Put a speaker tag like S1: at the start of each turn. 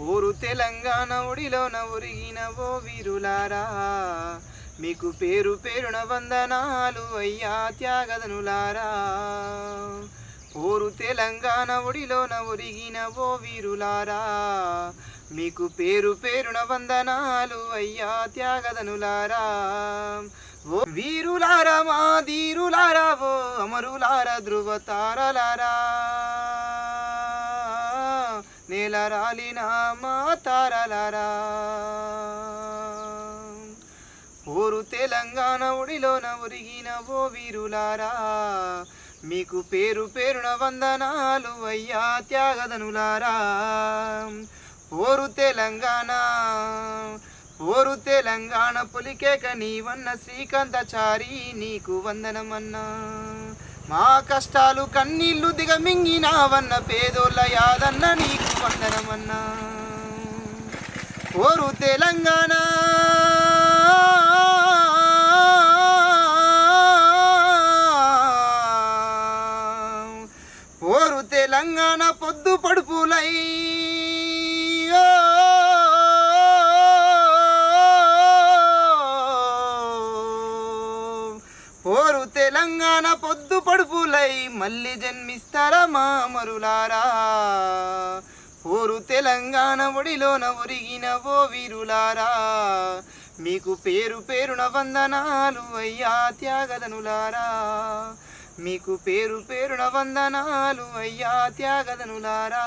S1: ఊరు తెలంగాణ ఉడిలోన ఉరిగిన ఓ వీరులారా. మీకు పేరు పేరున వందనాలు అయ్యా త్యాగదనులారా ఊరు తెలంగాణ ఒడిలోన ఒరిగిన ఓ వీరులారా. మీకు పేరు పేరున వందనాలు అయ్యా త్యాగదనులారా ఓ వీరులారా మా ధీరులారా ఓ అమరులారా ధ్రువ తారలారా నేల మా తారలారా. ఊరు తెలంగాణ ఒడిలోన ఒరిగిన ఓ వీరులారా. మీకు పేరు పేరున వందనాలు అయ్యా త్యాగదనులారా ఓరు తెలంగాణ ఓరు తెలంగాణ పులికేక నీవన్న శ్రీకాంతచారి నీకు వందనమన్నా. మా కష్టాలు కన్నీళ్ళు దిగమింగినావన్న పేదోళ్ళ యాదన్న నీ వందనమన్నా ఓరు తెలంగాణ. ఓరు తెలంగాణ పొద్దు పడుపులై. ఓరు తెలంగాణ పొద్దు పడుపులై. మళ్ళీ జన్మిస్తారా మా మరులారా. ఓరు తెలంగాణ ఒడిలోన ఒరిగిన ఓ వీరులారా. మీకు పేరు పేరున వందనాలు అయ్యా త్యాగదనులారా మీకు పేరు పేరున వందనాలు అయ్యా త్యాగదనులారా